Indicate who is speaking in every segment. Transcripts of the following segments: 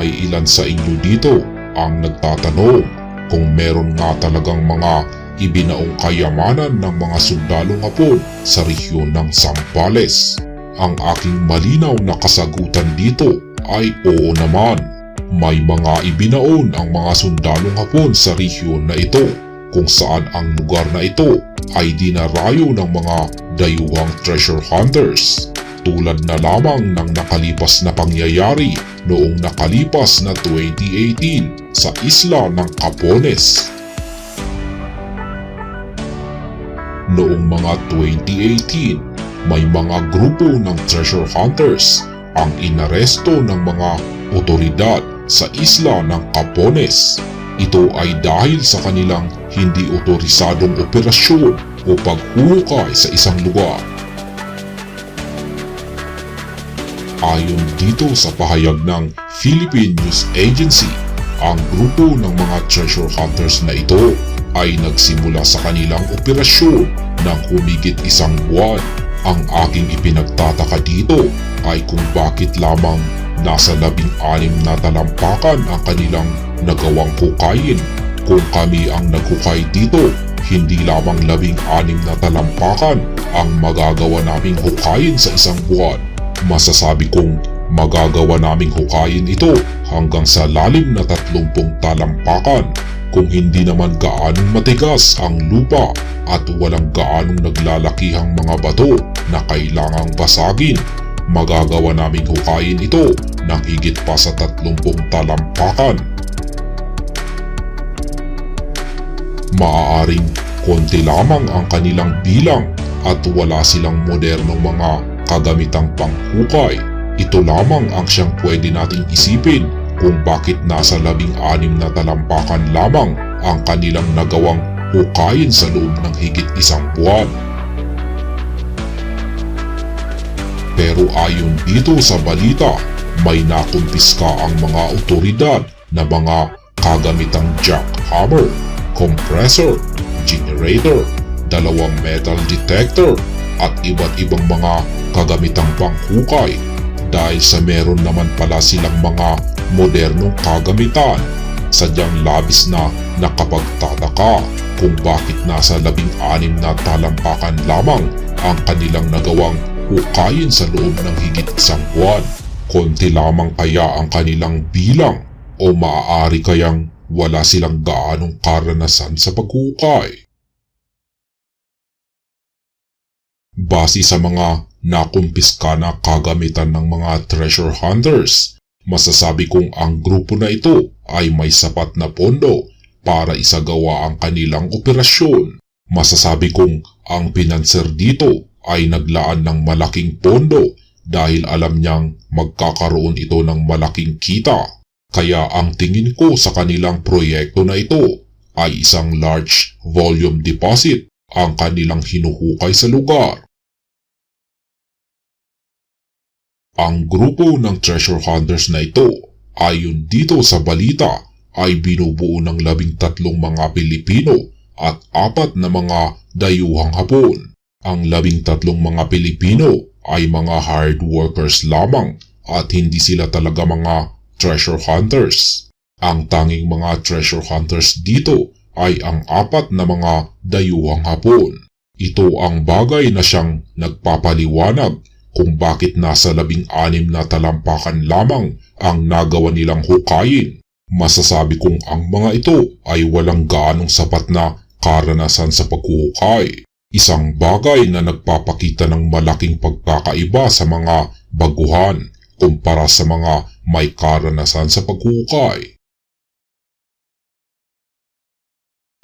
Speaker 1: May ilan sa inyo dito ang nagtatanong kung meron nga talagang mga ibinaong kayamanan ng mga sundalong hapon sa rehiyon ng Zambales. Ang aking malinaw na kasagutan dito ay oo naman. May mga ibinaon ang mga sundalong hapon sa rehiyon na ito kung saan ang lugar na ito ay dinarayo ng mga dayuhang treasure hunters tulad na lamang ng nakalipas na pangyayari noong nakalipas na 2018 sa isla ng Capones. Noong mga 2018, may mga grupo ng treasure hunters ang inaresto ng mga otoridad sa isla ng Capones. Ito ay dahil sa kanilang hindi otorisadong operasyon o paghukay sa isang lugar. Ayon dito sa pahayag ng Philippine News Agency, ang grupo ng mga treasure hunters na ito ay nagsimula sa kanilang operasyon ng humigit isang buwan. Ang aking ipinagtataka dito ay kung bakit lamang nasa labing anim na talampakan ang kanilang nagawang hukayin. Kung kami ang naghukay dito, hindi lamang labing anim na talampakan ang magagawa naming hukayin sa isang buwan masasabi kong magagawa naming hukayin ito hanggang sa lalim na 30 talampakan kung hindi naman gaanong matigas ang lupa at walang gaanong naglalakihang mga bato na kailangang basagin. Magagawa naming hukayin ito ng higit pa sa 30 talampakan. Maaaring konti lamang ang kanilang bilang at wala silang modernong mga kagamitang panghukay. Ito lamang ang siyang pwede nating isipin kung bakit nasa labing anim na talampakan lamang ang kanilang nagawang hukayin sa loob ng higit isang buwan. Pero ayon dito sa balita, may nakumpiska ang mga otoridad na mga kagamitang jackhammer, compressor, generator, dalawang metal detector at iba't ibang mga kagamitang panghukay dahil sa meron naman pala silang mga modernong kagamitan. Sadyang labis na nakapagtataka kung bakit nasa labing anim na talampakan lamang ang kanilang nagawang hukayin sa loob ng higit isang buwan. Konti lamang kaya ang kanilang bilang o maaari kayang wala silang gaanong karanasan sa paghukay. Base sa mga nakumpiska na kagamitan ng mga treasure hunters, masasabi kong ang grupo na ito ay may sapat na pondo para isagawa ang kanilang operasyon. Masasabi kong ang pinanser dito ay naglaan ng malaking pondo dahil alam niyang magkakaroon ito ng malaking kita. Kaya ang tingin ko sa kanilang proyekto na ito ay isang large volume deposit ang kanilang hinuhukay sa lugar. Ang grupo ng treasure hunters na ito, ayon dito sa balita, ay binubuo ng labing tatlong mga Pilipino at apat na mga dayuhang hapon. Ang labing tatlong mga Pilipino ay mga hard workers lamang at hindi sila talaga mga treasure hunters. Ang tanging mga treasure hunters dito ay ang apat na mga dayuhang hapon. Ito ang bagay na siyang nagpapaliwanag kung bakit nasa labing anim na talampakan lamang ang nagawa nilang hukayin. Masasabi kong ang mga ito ay walang gaanong sapat na karanasan sa paghuhukay. Isang bagay na nagpapakita ng malaking pagkakaiba sa mga baguhan kumpara sa mga may karanasan sa paghuhukay.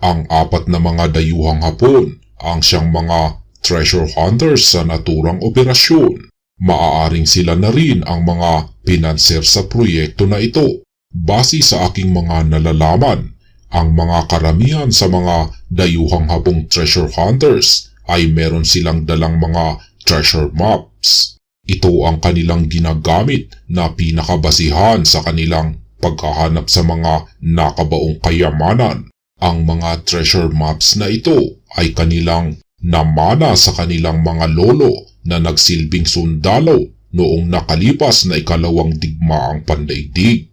Speaker 1: Ang apat na mga dayuhang hapon ang siyang mga treasure hunters sa naturang operasyon. Maaaring sila na rin ang mga pinanser sa proyekto na ito. Base sa aking mga nalalaman, ang mga karamihan sa mga dayuhang hapong treasure hunters ay meron silang dalang mga treasure maps. Ito ang kanilang ginagamit na pinakabasihan sa kanilang paghahanap sa mga nakabaong kayamanan. Ang mga treasure maps na ito ay kanilang namana sa kanilang mga lolo na nagsilbing sundalo noong nakalipas na ikalawang digmaang pandaigdig.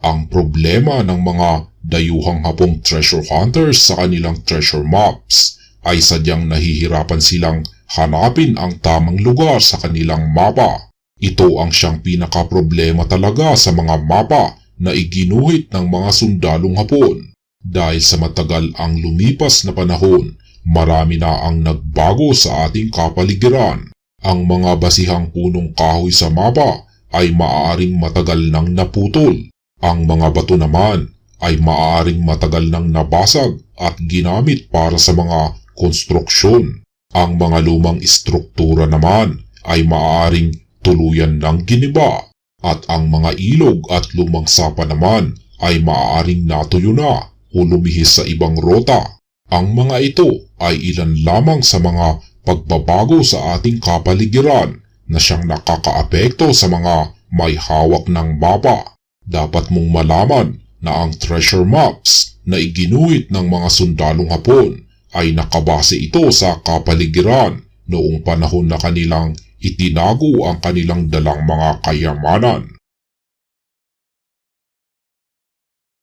Speaker 1: Ang problema ng mga dayuhang hapong treasure hunters sa kanilang treasure maps ay sadyang nahihirapan silang hanapin ang tamang lugar sa kanilang mapa. Ito ang siyang pinakaproblema talaga sa mga mapa na iginuhit ng mga sundalong hapon. Dahil sa matagal ang lumipas na panahon, marami na ang nagbago sa ating kapaligiran. Ang mga basihang punong kahoy sa mapa ay maaaring matagal nang naputol. Ang mga bato naman ay maaaring matagal nang nabasag at ginamit para sa mga konstruksyon. Ang mga lumang istruktura naman ay maaaring tuluyan ng giniba at ang mga ilog at lumang sapa naman ay maaaring natuyo na o lumihis sa ibang rota. Ang mga ito ay ilan lamang sa mga pagbabago sa ating kapaligiran na siyang nakakaapekto sa mga may hawak ng mapa. Dapat mong malaman na ang treasure maps na iginuhit ng mga sundalong hapon ay nakabase ito sa kapaligiran noong panahon na kanilang itinago ang kanilang dalang mga kayamanan.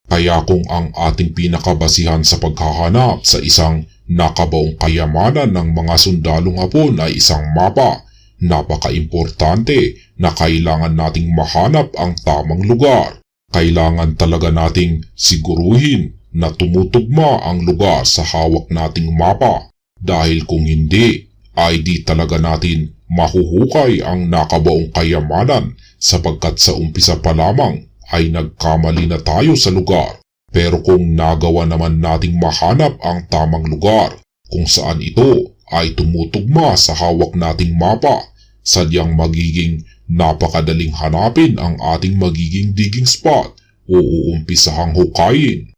Speaker 1: Kaya kung ang ating pinakabasihan sa paghahanap sa isang nakabaong kayamanan ng mga sundalong hapon ay isang mapa, napaka-importante na kailangan nating mahanap ang tamang lugar. Kailangan talaga nating siguruhin na tumutugma ang lugar sa hawak nating mapa dahil kung hindi ay di talaga natin mahuhukay ang nakabaong kayamanan sapagkat sa umpisa pa lamang ay nagkamali na tayo sa lugar. Pero kung nagawa naman nating mahanap ang tamang lugar kung saan ito ay tumutugma sa hawak nating mapa, sadyang magiging napakadaling hanapin ang ating magiging digging spot o uumpisahang hukayin.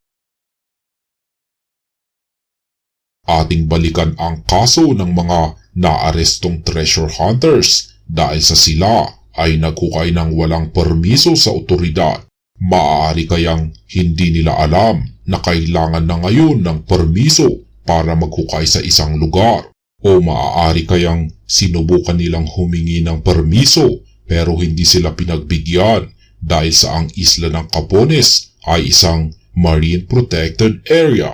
Speaker 1: Ating balikan ang kaso ng mga naarestong treasure hunters dahil sa sila ay naghukay ng walang permiso sa otoridad. Maaari kayang hindi nila alam na kailangan na ngayon ng permiso para maghukay sa isang lugar. O maaari kayang sinubukan nilang humingi ng permiso pero hindi sila pinagbigyan dahil sa ang isla ng Capones ay isang marine protected area.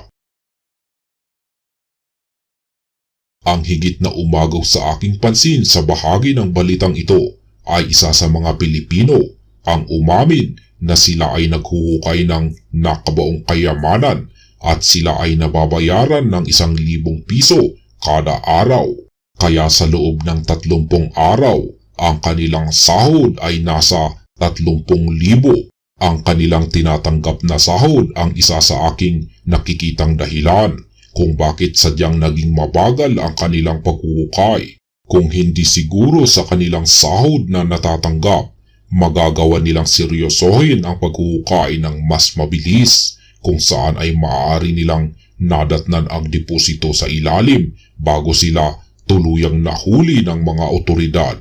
Speaker 1: Ang higit na umagaw sa aking pansin sa bahagi ng balitang ito ay isa sa mga Pilipino ang umamin na sila ay naghuhukay ng nakabaong kayamanan at sila ay nababayaran ng isang libong piso kada araw. Kaya sa loob ng tatlumpong araw, ang kanilang sahod ay nasa tatlumpong libo. Ang kanilang tinatanggap na sahod ang isa sa aking nakikitang dahilan kung bakit sadyang naging mabagal ang kanilang paghuhukay. Kung hindi siguro sa kanilang sahod na natatanggap, magagawa nilang seryosohin ang paghuhukay ng mas mabilis kung saan ay maaari nilang nadatnan ang deposito sa ilalim bago sila tuluyang nahuli ng mga otoridad.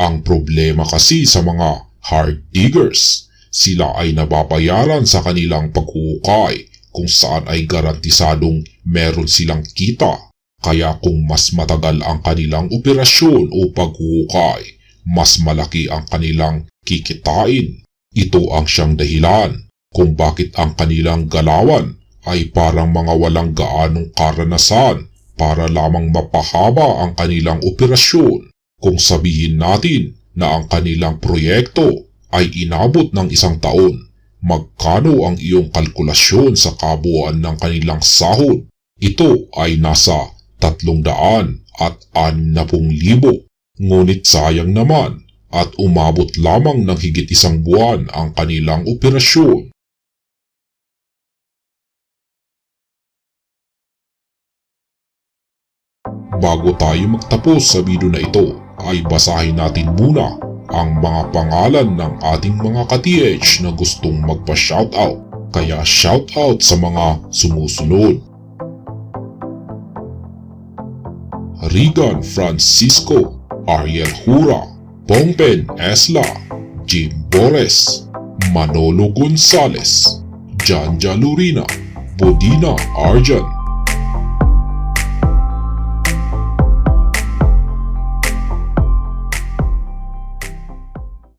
Speaker 1: Ang problema kasi sa mga hard diggers, sila ay nababayaran sa kanilang paghuhukay kung saan ay garantisadong meron silang kita. Kaya kung mas matagal ang kanilang operasyon o paghuhukay, mas malaki ang kanilang kikitain. Ito ang siyang dahilan kung bakit ang kanilang galawan ay parang mga walang gaanong karanasan para lamang mapahaba ang kanilang operasyon kung sabihin natin na ang kanilang proyekto ay inabot ng isang taon. Magkano ang iyong kalkulasyon sa kabuuan ng kanilang sahod? Ito ay nasa tatlong daan at anim na pong libo. Ngunit sayang naman at umabot lamang ng higit isang buwan ang kanilang operasyon. Bago tayo magtapos sa video na ito, ay basahin natin muna ang mga pangalan ng ating mga ka-TH na gustong magpa-shoutout. Kaya shoutout sa mga sumusunod. Regan Francisco, Ariel Hura, Pongpen Esla, Jim Bores, Manolo Gonzales, Janja Lurina, Bodina Arjan,